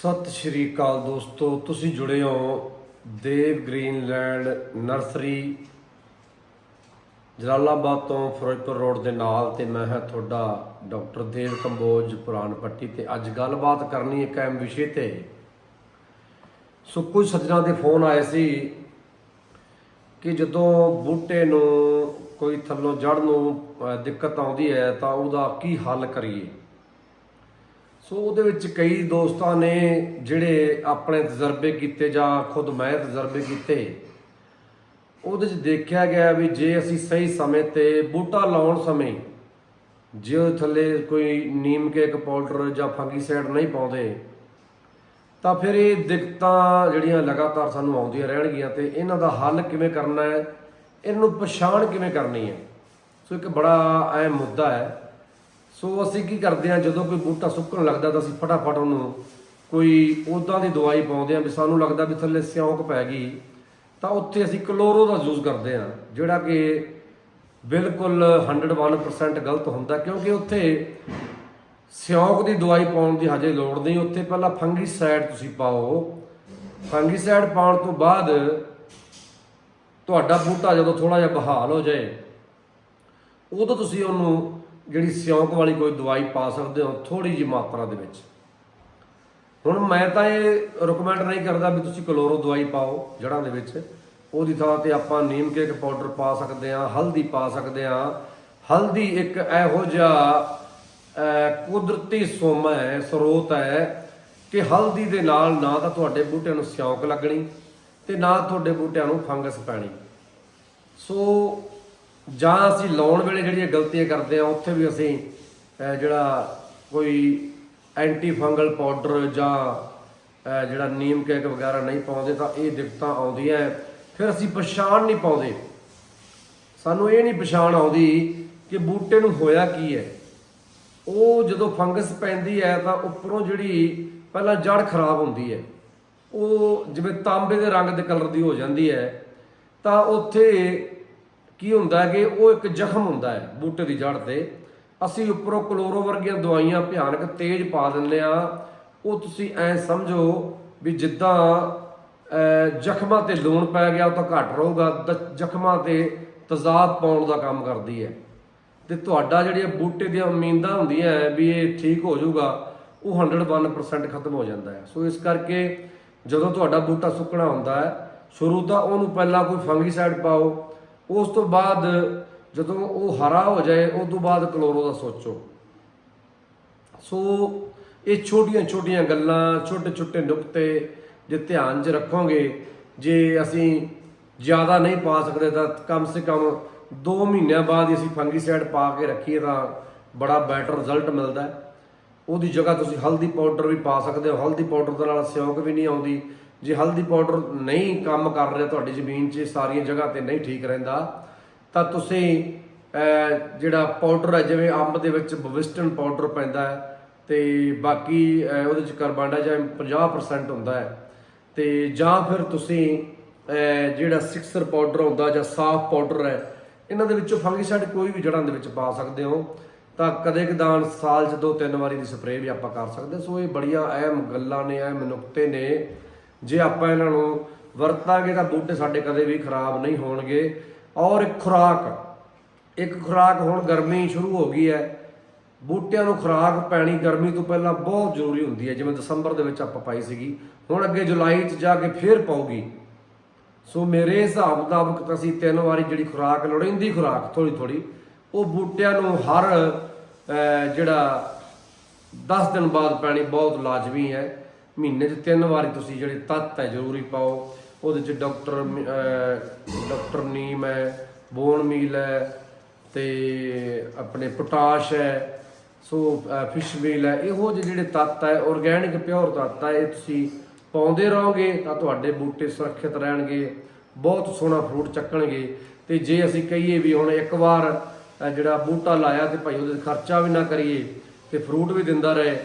ਸਤਿ ਸ਼੍ਰੀ ਅਕਾਲ ਦੋਸਤੋ, ਤੁਸੀਂ ਜੁੜੇ ਹੋ ਦੇਵ ਗ੍ਰੀਨਲੈਂਡ ਨਰਸਰੀ, ਜਲਾਲਾਬਾਦ ਤੋਂ ਫਿਰੋਜ਼ਪੁਰ ਰੋਡ ਦੇ ਨਾਲ ਤੇ ਮੈਂ ਹਾਂ ਤੁਹਾਡਾ ਡਾਕਟਰ ਦੇਵ ਕੰਬੋਜ, ਪੁਰਾਣ ਪੱਟੀ ਤੇ ਅੱਜ ਗੱਲਬਾਤ ਕਰਨੀ ਇੱਕ ਅਹਿਮ ਵਿਸ਼ੇ ਤੇ। ਸੋ ਕੁਝ ਸੱਜਣਾ ਦੇ ਫੋਨ ਆਏ ਸੀ ਕਿ ਜਦੋਂ ਬੂਟੇ ਨੂੰ ਕੋਈ ਥੱਲੋਂ ਜੜ ਨੂੰ ਦਿੱਕਤ ਆਉਂਦੀ ਹੈ ਤਾਂ ਉਹਦਾ ਕੀ ਹੱਲ ਕਰੀਏ? ਸੋ ਉਹਦੇ ਵਿੱਚ ਕਈ ਦੋਸਤਾਂ ਨੇ ਜਿਹੜੇ ਆਪਣੇ ਤਜਰਬੇ ਕੀਤੇ ਜਾਂ ਖੁਦ ਮੈਂ ਤਜਰਬੇ ਕੀਤੇ, ਉਹਦੇ 'ਚ ਦੇਖਿਆ ਗਿਆ ਵੀ ਜੇ ਅਸੀਂ ਸਹੀ ਸਮੇਂ ਤੇ ਬੂਟਾ ਲਾਉਣ ਸਮੇਂ ਜੇ ਉਹਦੇ ਥੱਲੇ ਕੋਈ ਨੀਮ ਕੇਕ ਪਾਊਡਰ ਜਾਂ ਫੰਗੀਸਾਈਡ ਨਹੀਂ ਪਾਉਂਦੇ, ਤਾਂ ਫਿਰ ਇਹ ਦਿੱਕਤਾਂ ਜਿਹੜੀਆਂ ਲਗਾਤਾਰ ਸਾਨੂੰ ਆਉਂਦੀਆਂ ਰਹਿਣਗੀਆਂ ਤੇ ਇਹਨਾਂ ਦਾ ਹੱਲ ਕਿਵੇਂ ਕਰਨਾ ਹੈ, ਇਹਨਾਂ ਨੂੰ ਪਛਾਣ ਕਿਵੇਂ ਕਰਨੀ ਹੈ? ਸੋ ਇੱਕ ਬੜਾ ਅਹਿਮ ਮੁੱਦਾ ਹੈ। ਸੋ ਅਸੀਂ ਕੀ ਕਰਦੇ ਹਾਂ, ਜਦੋਂ ਕੋਈ ਬੂਟਾ ਸੁੱਕਣ ਲੱਗਦਾ ਤਾਂ ਅਸੀਂ ਫਟਾਫਟ ਉਹਨੂੰ ਕੋਈ ਉਦਾਂ ਦੀ ਦਵਾਈ ਪਾਉਂਦੇ ਹਾਂ ਵੀ ਸਾਨੂੰ ਲੱਗਦਾ ਵੀ ਥੱਲੇ ਸਿਉਂਕ ਪੈ ਗਈ। ਤਾਂ ਉੱਥੇ ਅਸੀਂ ਕਲੋਰੋ ਦਾ ਯੂਜ਼ ਕਰਦੇ ਹਾਂ, ਜਿਹੜਾ ਕਿ ਬਿਲਕੁਲ 101% ਗਲਤ ਹੁੰਦਾ ਕਿਉਂਕਿ ਉੱਥੇ ਸਿਉਂਕ ਦੀ ਦਵਾਈ ਪਾਉਣ ਦੀ ਹਜੇ ਲੋੜ ਨਹੀਂ। ਉੱਥੇ ਪਹਿਲਾਂ ਫੰਗੀਸਾਈਡ ਤੁਸੀਂ ਪਾਓ। ਫੰਗੀਸਾਈਡ ਪਾਉਣ ਤੋਂ ਬਾਅਦ ਤੁਹਾਡਾ ਬੂਟਾ ਜਦੋਂ ਥੋੜਾ ਜਿਹਾ ਬਹਾਲ ਹੋ ਜਾਏ, ਉਦੋਂ ਤੁਸੀਂ ਉਹਨੂੰ ਜਿਹੜੀ ਸਿਉਂਕ ਵਾਲੀ ਕੋਈ ਦਵਾਈ ਪਾ ਸਕਦੇ ਹੋ ਥੋੜੀ ਜਿਹੀ ਮਾਤਰਾ ਦੇ ਵਿੱਚ। ਹੁਣ ਮੈਂ ਤਾਂ ਇਹ ਰეკਮੈਂਡ ਨਹੀਂ ਕਰਦਾ ਵੀ ਤੁਸੀਂ ਕਲੋਰੋ ਦਵਾਈ ਪਾਓ ਜੜ੍ਹਾਂ ਦੇ ਵਿੱਚ। ਉਹਦੀ ਥਾਂ ਤੇ ਆਪਾਂ ਨੀਮ ਕੇਕ ਪਾਊਡਰ ਪਾ ਸਕਦੇ ਹਾਂ, ਹਲਦੀ ਪਾ ਸਕਦੇ ਹਾਂ। ਹਲਦੀ ਇੱਕ ਇਹੋ ਜਿਹਾ ਕੁਦਰਤੀ ਸੋਮਾ ਹੈ, ਸਰੋਤ ਹੈ ਕਿ ਹਲਦੀ ਦੇ ਨਾਲ ਨਾ ਤਾਂ ਤੁਹਾਡੇ ਬੂਟਿਆਂ ਨੂੰ ਸਿਉਂਕ ਲੱਗਣੀ ਤੇ ਨਾ ਤੁਹਾਡੇ ਬੂਟਿਆਂ ਨੂੰ ਫੰਗਸ ਪੈਣੀ। ਸੋ ਜਾਂ ਅਸੀਂ ਲਾਉਣ ਵੇਲੇ ਜਿਹੜੀਆਂ ਗਲਤੀਆਂ ਕਰਦੇ ਆ ਉੱਥੇ ਵੀ ਅਸੀਂ ਜਿਹੜਾ ਕੋਈ ਐਂਟੀ ਫੰਗਲ ਪਾਊਡਰ ਜਾਂ ਜਿਹੜਾ ਨੀਮ ਕੇਕ ਵਗੈਰਾ ਨਹੀਂ ਪਾਉਂਦੇ ਤਾਂ ਇਹ ਦਿੱਕਤਾਂ ਆਉਂਦੀਆਂ ਫਿਰ ਅਸੀਂ ਪਛਾਣ ਨਹੀਂ ਪਾਉਂਦੇ। ਸਾਨੂੰ ਇਹ ਨਹੀਂ ਪਛਾਣ ਆਉਂਦੀ ਕਿ ਬੂਟੇ ਨੂੰ ਹੋਇਆ ਕੀ ਹੈ। ਉਹ ਜਦੋਂ ਫੰਗਸ ਪੈਂਦੀ ਹੈ ਤਾਂ ਉੱਪਰੋਂ ਜਿਹੜੀ ਪਹਿਲਾਂ ਜੜ ਖਰਾਬ ਹੁੰਦੀ ਹੈ। ਉਹ ਜਿਵੇਂ ਤਾਂਬੇ ਦੇ ਰੰਗ ਦੇ ਕਲਰ ਦੀ ਹੋ ਜਾਂਦੀ ਹੈ। ਤਾਂ ਉੱਥੇ ਕੀ ਹੁੰਦਾ ਹੈ ਕਿ ਉਹ ਇੱਕ ਜ਼ਖਮ ਹੁੰਦਾ ਹੈ ਬੂਟੇ ਦੀ ਜੜ ਤੇ। ਅਸੀਂ ਉੱਪਰੋਂ ਕਲੋਰੋ ਵਰਗੀਆਂ ਦਵਾਈਆਂ ਭਿਆਨਕ ਤੇਜ਼ ਪਾ ਦਿੰਦੇ ਆ ਉਹ ਤੁਸੀਂ ਐ ਸਮਝੋ ਵੀ ਜਿੱਦਾਂ ਜ਼ਖਮਾਂ ਤੇ ਲੂਣ ਪੈ ਗਿਆ ਉਹ ਤਾਂ ਘੱਟ ਰਹੂਗਾ ਦ- ਜ਼ਖਮਾਂ ਤੇ ਤਜ਼ਾਬ ਪਾਉਣ ਦਾ ਕੰਮ ਕਰਦੀ ਹੈ। ਤੇ ਤੁਹਾਡਾ ਜਿਹੜੀਆਂ ਬੂਟੇ ਦੀਆਂ ਉਮੀਦਾਂ ਹੁੰਦੀਆਂ ਹੈ ਵੀ ਇਹ ਠੀਕ ਹੋ ਜਾਊਗਾ, ਉਹ 101% ਖਤਮ ਹੋ ਜਾਂਦਾ ਹੈ। ਸੋ ਇਸ ਕਰਕੇ ਜਦੋਂ ਤੁਹਾਡਾ ਬੂਟਾ ਸੁੱਕਣਾ ਹੁੰਦਾ ਹੈ, ਸ਼ੁਰੂ ਤਾਂ ਉਹਨੂੰ ਪਹਿਲਾਂ ਕੋਈ ਫੰਗੀਸਾਈਡ ਪਾਓ ਉਸ ਤੋਂ ਬਾਅਦ ਜਦੋਂ ਉਹ ਹਰਾ ਹੋ ਜਾਏ, ਉਸ ਤੋਂ ਬਾਅਦ ਕਲੋਰੋ ਦਾ ਸੋਚੋ। ਸੋ ਇਹ ਛੋਟੀਆਂ ਛੋਟੀਆਂ ਗੱਲਾਂ, ਛੋਟੇ ਛੋਟੇ ਨੁਕਤੇ ਜੇ ਧਿਆਨ 'ਚ ਰੱਖੋਗੇ, ਜੇ ਅਸੀਂ ਜ਼ਿਆਦਾ ਨਹੀਂ ਪਾ ਸਕਦੇ ਤਾਂ ਕਮ ਸੇ ਕਮ 2 ਮਹੀਨਿਆਂ ਬਾਅਦ ਹੀ ਅਸੀਂ ਫੰਗੀਸਾਈਡ ਪਾ ਕੇ ਰੱਖੀਏ ਤਾਂ ਬੜਾ ਬੈਟਰ ਰਿਜ਼ਲਟ ਮਿਲਦਾ ਉਹਦੀ ਜਗ੍ਹਾ ਤੁਸੀਂ ਹਲਦੀ ਪਾਊਡਰ ਵੀ ਪਾ ਸਕਦੇ ਹੋ। ਹਲਦੀ ਪਾਊਡਰ ਦੇ ਨਾਲ ਸਿਉਂਕ ਵੀ ਨਹੀਂ ਆਉਂਦੀ। ਜੇ ਹਲਦੀ ਪਾਊਡਰ ਨਹੀਂ ਕੰਮ ਕਰ ਰਿਹਾ ਤੁਹਾਡੀ ਜ਼ਮੀਨ 'ਚ, ਸਾਰੀਆਂ ਜਗ੍ਹਾ ਤੇ ਨਹੀਂ ਠੀਕ ਰਹਿੰਦਾ, ਤਾਂ ਤੁਸੀਂ ਜਿਹੜਾ ਪਾਊਡਰ ਹੈ, ਜਿਵੇਂ ਅੰਬ ਦੇ ਵਿੱਚ ਬਵਿਸਟਨ ਪਾਊਡਰ ਪੈਂਦਾ ਹੈ, ਤੇ ਬਾਕੀ ਉਹਦੇ 'ਚ ਕਾਰਬਨਡਾਈਆਕਸਾਈਡ 50% ਹੁੰਦਾ ਹੈ, ਤੇ ਜਾਂ ਫਿਰ ਤੁਸੀਂ ਜਿਹੜਾ ਸਿਕਸਰ ਪਾਊਡਰ ਹੁੰਦਾ ਜਾਂ ਸਾਫ਼ ਪਾਊਡਰ ਹੈ, ਇਹਨਾਂ ਦੇ ਵਿੱਚੋਂ ਫੰਗੀਸਾਈਡ ਕੋਈ ਵੀ ਜੜ੍ਹਾਂ ਦੇ ਵਿੱਚ ਪਾ ਸਕਦੇ ਹੋ, ਤਾਂ ਕਦੇ ਕਦਾਨ ਸਾਲ 'ਚ ਦੋ ਤਿੰਨ ਵਾਰੀ ਦੀ ਸਪਰੇਅ ਵੀ ਆਪਾਂ ਕਰ ਸਕਦੇ ਸੋ ਇਹ ਬੜੀਆਂ ਅਹਿਮ ਗੱਲਾਂ ਨੇ, ਅਹਿਮ ਨੁਕਤੇ ਨੇ। ਜੇ ਆਪਾਂ ਇਹਨਾਂ ਨੂੰ ਵਰਤਾਂਗੇ ਤਾਂ ਬੂਟੇ ਸਾਡੇ ਕਦੇ ਵੀ ਖਰਾਬ ਨਹੀਂ ਹੋਣਗੇ। ਔਰ ਇੱਕ ਖੁਰਾਕ ਇੱਕ ਖੁਰਾਕ ਹੁਣ ਗਰਮੀ ਸ਼ੁਰੂ ਹੋ ਗਈ ਹੈ। ਬੂਟਿਆਂ ਨੂੰ ਖੁਰਾਕ ਪੈਣੀ ਗਰਮੀ ਤੋਂ ਪਹਿਲਾਂ ਬਹੁਤ ਜ਼ਰੂਰੀ ਹੁੰਦੀ ਹੈ। ਜਿਵੇਂ ਦਸੰਬਰ ਦੇ ਵਿੱਚ ਆਪਾਂ ਪਾਈ ਸੀਗੀ, ਹੁਣ ਅੱਗੇ ਜੁਲਾਈ 'ਚ ਜਾ ਕੇ ਫੇਰ ਪਾਉਗੀ ਸੋ ਮੇਰੇ ਹਿਸਾਬ ਮੁਤਾਬਕ ਤਾਂ ਅਸੀਂ ਤਿੰਨ ਵਾਰੀ ਜਿਹੜੀ ਖੁਰਾਕ ਲੋੜੀਂਦੀ ਖੁਰਾਕ ਥੋੜੀ ਥੋੜੀ ਉਹ ਬੂਟਿਆਂ ਨੂੰ ਹਰ ਜਿਹੜਾ 10 ਦਿਨ ਬਾਅਦ ਪੈਣੀ ਬਹੁਤ ਲਾਜ਼ਮੀ ਹੈ। ਮਹੀਨੇ 'ਚ ਤਿੰਨ ਵਾਰੀ ਤੁਸੀਂ ਜਿਹੜੇ ਤੱਤ ਹੈ ਜ਼ਰੂਰੀ ਪਾਓ। ਉਹਦੇ 'ਚ ਡਾਕਟਰ ਮ- ਡਾਕਟਰ ਨੀਮ ਹੈ, ਬੋਨ ਮੀਲ ਹੈ ਤੇ ਆਪਣੇ ਪੋਟਾਸ਼ ਹੈ, ਸੋ ਫਿਸ਼ ਮੀਲ ਹੈ। ਇਹੋ ਜਿਹੇ ਜਿਹੜੇ ਤੱਤ ਹੈ ਆਰਗੈਨਿਕ ਪਿਓਰ ਤੱਤ ਹੈ, ਇਹ ਤੁਸੀਂ ਪਾਉਂਦੇ ਰਹੋਗੇ ਤਾਂ ਤੁਹਾਡੇ ਬੂਟੇ ਸੁਰੱਖਿਅਤ ਰਹਿਣਗੇ, ਬਹੁਤ ਸੋਹਣਾ ਫਰੂਟ ਚੱਕਣਗੇ। ਤੇ ਜੇ ਅਸੀਂ ਕਹੀਏ ਵੀ ਹੁਣ ਇੱਕ ਵਾਰ ਜਿਹੜਾ ਬੂਟਾ ਲਾਇਆ ਤੇ ਭਾਈ ਉਹਦੇ ਤੇ ਖਰਚਾ ਵੀ ਨਾ ਕਰੀਏ, ਤੇ ਫਰੂਟ ਵੀ ਦਿੰਦਾ ਰਹੇ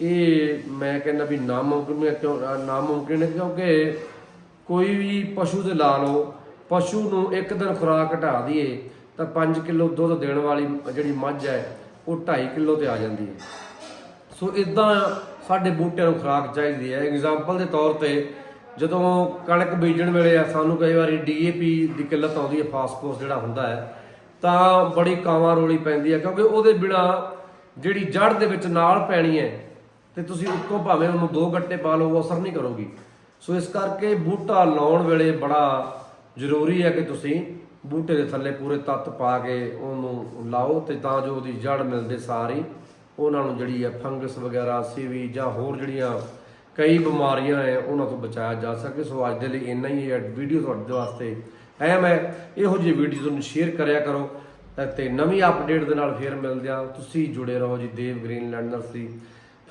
ਇਹ ਮੈਂ ਕਹਿੰਦਾ ਵੀ ਨਾਮੁਮਕਿਨ ਹੈ ਕਿਉਂ, ਨਾਮੁਮਕਿਨ ਹੈ ਕਿਉਂਕਿ ਕੋਈ ਵੀ ਪਸ਼ੂ ਦੇ ਲਾ ਲਓ, ਪਸ਼ੂ ਨੂੰ ਇੱਕ ਦਿਨ ਖੁਰਾਕ ਘਟਾ ਦਈਏ, ਤਾਂ 5 ਕਿਲੋ ਦੁੱਧ ਦੇਣ ਵਾਲੀ ਜਿਹੜੀ ਮੱਝ ਹੈ, ਉਹ 2.5 ਕਿਲੋ ਤੇ ਆ ਜਾਂਦੀ ਹੈ। ਸੋ ਇਦਾਂ ਸਾਡੇ ਬੂਟਿਆਂ ਨੂੰ ਖੁਰਾਕ ਚਾਹੀਦੀ ਹੈ। ਐਗਜ਼ਾਮਪਲ ਦੇ ਤੌਰ ਤੇ ਜਦੋਂ ਕਣਕ ਬੀਜਣ ਵੇਲੇ ਆ, ਸਾਨੂੰ ਕਈ ਵਾਰੀ ਡੀਏਪੀ ਦੀ ਕਿੱਲਤ ਆਉਂਦੀ ਹੈ ਫਾਸਫੋਰਸ ਜਿਹੜਾ ਹੁੰਦਾ ਹੈ, ਤਾਂ ਬੜੀ ਕਾਵਾਂ ਰੋਲੀ ਪੈਂਦੀ ਹੈ, ਕਿਉਂਕਿ ਉਹਦੇ ਬਿਨਾ ਜਿਹੜੀ ਜੜ ਦੇ ਵਿੱਚ ਨਾਲ ਪੈਣੀ ਹੈ ਤੇ ਤੁਸੀਂ ਉੱਤੋਂ ਭਾਵੇਂ ਉਹਨੂੰ ਦੋ ਗੱਟੇ ਪਾ ਲਓ, ਉਹ ਅਸਰ ਨਹੀਂ ਕਰੂਗੀ। ਸੋ ਇਸ ਕਰਕੇ ਬੂਟਾ ਲਾਉਣ ਵੇਲੇ ਬੜਾ ਜ਼ਰੂਰੀ ਹੈ ਕਿ ਤੁਸੀਂ ਬੂਟੇ ਦੇ ਥੱਲੇ ਪੂਰੇ ਤੱਤ ਪਾ ਕੇ ਉਹਨੂੰ ਲਾਓ ਤੇ ਤਾਂ ਜੋ ਉਹਦੀ ਜੜ ਮਿਲਦੇ ਸਾਰੀ ਉਹਨਾਂ ਨੂੰ ਜਿਹੜੀ ਹੈ ਫੰਗਸ ਵਗੈਰਾ, ਸੀਵੀ ਜਾਂ ਹੋਰ ਜਿਹੜੀਆਂ ਕਈ ਬਿਮਾਰੀਆਂ ਹੈ, ਉਹਨਾਂ ਤੋਂ ਬਚਾਇਆ ਜਾ ਸਕੇ। ਸੋ ਅੱਜ ਦੇ ਲਈ ਇੰਨਾ ਹੀ ਹੈ। ਵੀਡੀਓ ਤੁਹਾਡੇ ਵਾਸਤੇ ਅਹਿਮ ਹੈ। ਇਹੋ ਜਿਹੀ ਵੀਡੀਓ ਤੁਹਾਨੂੰ ਸ਼ੇਅਰ ਕਰਿਆ ਕਰੋ ਤੇ ਨਵੀਂ ਅਪਡੇਟ ਦੇ ਨਾਲ ਫੇਰ ਮਿਲਦੇ ਹਾਂ। ਤੁਸੀਂ ਜੁੜੇ ਰਹੋ ਜੀ, ਦੇਵ ਗ੍ਰੀਨਲੈਂਡ ਦੀ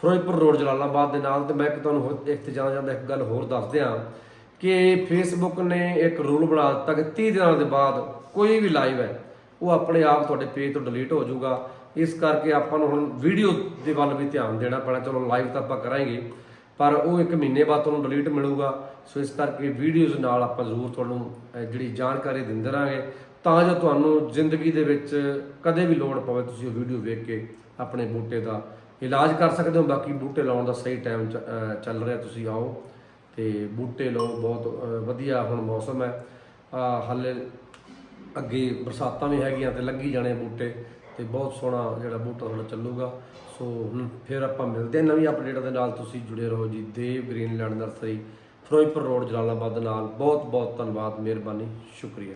ਫਿਰੋਜ਼ਪੁਰ ਰੋਡ, ਜਲਾਲਾਬਾਦ ਦੇ ਨਾਲ ਤੇ ਮੈਂ ਇੱਕ ਤੁਹਾਨੂੰ ਹੋਰ ਇੱਕ ਤੇ ਜਾਣਾ ਜਾਂਦਾ ਇੱਕ ਗੱਲ ਹੋਰ ਦੱਸ ਦਿਆਂ ਕਿ ਫੇਸਬੁੱਕ ਨੇ ਇੱਕ ਰੂਲ ਬਣਾ ਦਿੱਤਾ ਕਿ 30 ਦਿਨਾਂ ਦੇ ਬਾਅਦ ਕੋਈ ਵੀ ਲਾਈਵ ਹੈ, ਉਹ ਆਪਣੇ ਆਪ ਤੁਹਾਡੇ ਪੇਜ ਤੋਂ ਡਿਲੀਟ ਹੋ ਜਾਊਗਾ। ਇਸ ਕਰਕੇ ਆਪਾਂ ਨੂੰ ਹੁਣ ਵੀਡੀਓ ਦੇ ਵੱਲ ਵੀ ਧਿਆਨ ਦੇਣਾ ਪੈਣਾ। ਚਲੋ ਲਾਈਵ ਤਾਂ ਆਪਾਂ ਕਰਾਂਗੇ, ਪਰ ਉਹ ਇੱਕ ਮਹੀਨੇ ਬਾਅਦ ਤੁਹਾਨੂੰ ਡਿਲੀਟ ਮਿਲੂਗਾ। ਸੋ ਇਸ ਕਰਕੇ ਵੀਡੀਓਜ਼ ਨਾਲ ਆਪਾਂ ਜ਼ਰੂਰ ਤੁਹਾਨੂੰ ਜਿਹੜੀ ਜਾਣਕਾਰੀ ਦਿੰਦੇ ਰਹਾਂਗੇ। ਤਾਂ ਜੋ ਤੁਹਾਨੂੰ ਜ਼ਿੰਦਗੀ ਦੇ ਵਿੱਚ ਕਦੇ ਵੀ ਲੋੜ ਪਵੇ ਤੁਸੀਂ ਉਹ ਵੀਡੀਓ ਵੇਖ ਕੇ ਆਪਣੇ ਬੂਟੇ ਦਾ ਇਲਾਜ ਕਰ ਸਕਦੇ ਹੋ, ਬਾਕੀ ਬੂਟੇ ਲਾਉਣ ਦਾ ਸਹੀ ਟਾਈਮ ਚੱਲ ਰਿਹਾ, ਤੁਸੀਂ ਆਓ। ਤੇ ਬੂਟੇ ਲਾਓ, ਬਹੁਤ ਵਧੀਆ ਹੁਣ ਮੌਸਮ ਹੈ। ਹਾਲੇ ਅੱਗੇ ਬਰਸਾਤਾਂ ਵੀ ਹੈਗੀਆਂ ਤੇ ਲੱਗੀ ਜਾਣੇ ਬੂਟੇ ਤੇ ਬਹੁਤ ਸੋਹਣਾ ਜਿਹੜਾ ਬੂਟਾ ਤੁਹਾਡਾ ਚੱਲੂਗਾ। ਸੋ ਫਿਰ ਆਪਾਂ ਮਿਲਦੇ ਹਾਂ ਨਵੀਂ ਅਪਡੇਟ ਦੇ ਨਾਲ, ਤੁਸੀਂ ਜੁੜੇ ਰਹੋ ਜੀ, Dev Greenland nursery, Firozpur road, Jalalabad ਨਾਲ। ਬਹੁਤ ਬਹੁਤ ਧੰਨਵਾਦ, ਮਿਹਰਬਾਨੀ, ਸ਼ੁਕਰੀਆ।